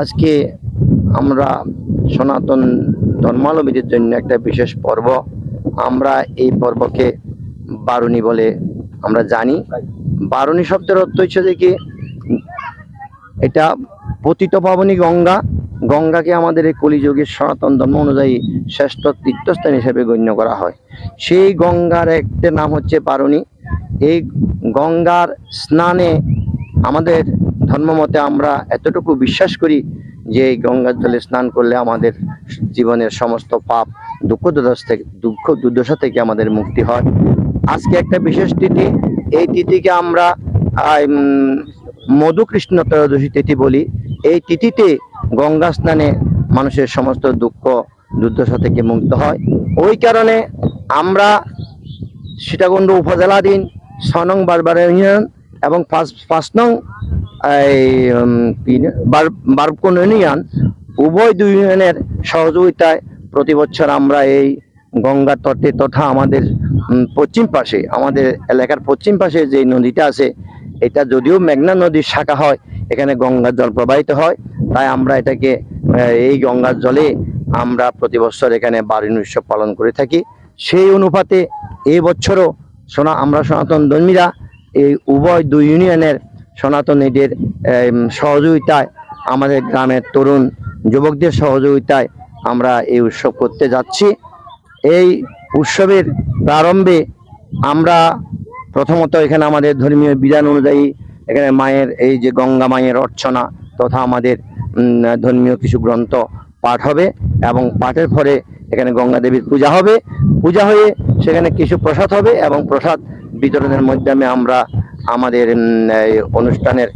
আজকে আমরা সনাতন ধর্মালম্বীদের জন্য একটা বিশেষ পর্ব। আমরা এই পর্বকে বারুণী বলে আমরা জানি। বারুণী শব্দের অর্থ হচ্ছে যে কি, এটা পতিত পাবনী গঙ্গা। গঙ্গাকে আমাদের এই কলিযুগের সনাতন ধর্ম অনুযায়ী শ্রেষ্ঠ তীর্থস্থান হিসেবে গণ্য করা হয়। সেই গঙ্গার একটা নাম হচ্ছে বারুণী। এই গঙ্গার স্নানে আমাদের ধর্মমতে আমরা এতটুকু বিশ্বাস করি যে এই গঙ্গার জলে স্নান করলে আমাদের জীবনের সমস্ত পাপ, দুঃখ দুর্দশ থেকে দুঃখ দুর্দশা থেকে আমাদের মুক্তি হয়। আজকে একটা বিশেষ তিথি, এই তিথিকে আমরা মধুকৃষ্ণ ত্রয়োদশী তিথি বলি। এই তিথিতে গঙ্গা স্নানে মানুষের সমস্ত দুঃখ দুর্দশা থেকে মুক্ত হয়। ওই কারণে আমরা সীতাকুণ্ড উপজেলাধীন ছনং বারবার ইউনিয়ন এবং পাঁচ পাঁচ নং এই উম, কি না? বার- বারকুন ইউনিয়ন উভয় দুই ইউনিয়নের সহযোগিতায় প্রতি বছর আমরা এই গঙ্গা তটে তথা আমাদের পশ্চিম পাশে আমাদের এলাকার পশ্চিম পাশে যে নদীটা আছে এটা যদিও মেঘনা নদীর শাখা হয় এখানে গঙ্গার জল প্রবাহিত হয় তাই আমরা এটাকে এই গঙ্গার জলে আমরা প্রতি বছর এখানে বারুণ উৎসব পালন করে থাকি সেই অনুপাতে এই বছরও সোনা আমরা সনাতন ধর্মীরা এই উভয় দুই ইউনিয়নের সনাতনীদের সহযোগিতায় আমাদের গ্রামের তরুণ যুবকদের সহযোগিতায় আমরা এই উৎসব করতে যাচ্ছি। এই উৎসবের প্রারম্ভে আমরা প্রথমত এখানে আমাদের ধর্মীয় বিধান অনুযায়ী এখানে মায়ের এই যে গঙ্গা মায়ের অর্চনা তথা আমাদের ধর্মীয় কিছু গ্রন্থ পাঠ হবে এবং পাঠের পরে এখানে গঙ্গা দেবীর পূজা হবে। পূজা হয়ে সেখানে কিছু প্রসাদ হবে এবং প্রসাদ বিতরণের মাধ্যমে আমরা আমাদের অনুষ্ঠানের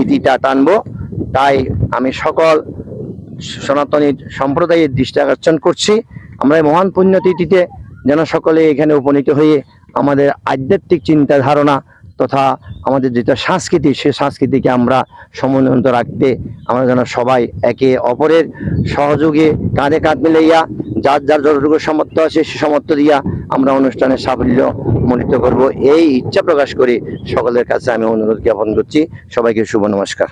ইতিটা টানবো। তাই আমি সকল সনাতনী সম্প্রদায়ের দৃষ্টি আকর্ষণ করছি। আমরা এই মহান পুণ্যতিথিতে যেন সকলে এখানে উপনীত হয়ে আমাদের আধ্যাত্মিক চিন্তা ধারণা তথা আমাদের যেটা সংস্কৃতি, সে সংস্কৃতিকে আমরা সমুন্নত রাখতে আমরা যেন সবাই একে অপরের সহযোগে কাঁধে কাঁধ মিলাইয়া, যার যার যতটুকু সমর্থ আছে সে সমর্থ দিয়া আমরা অনুষ্ঠানের সাফল্য মনিত করব। এই ইচ্ছা প্রকাশ করে সকলের কাছে আমি অনুরোধ জ্ঞাপন করছি। সবাইকে শুভ নমস্কার।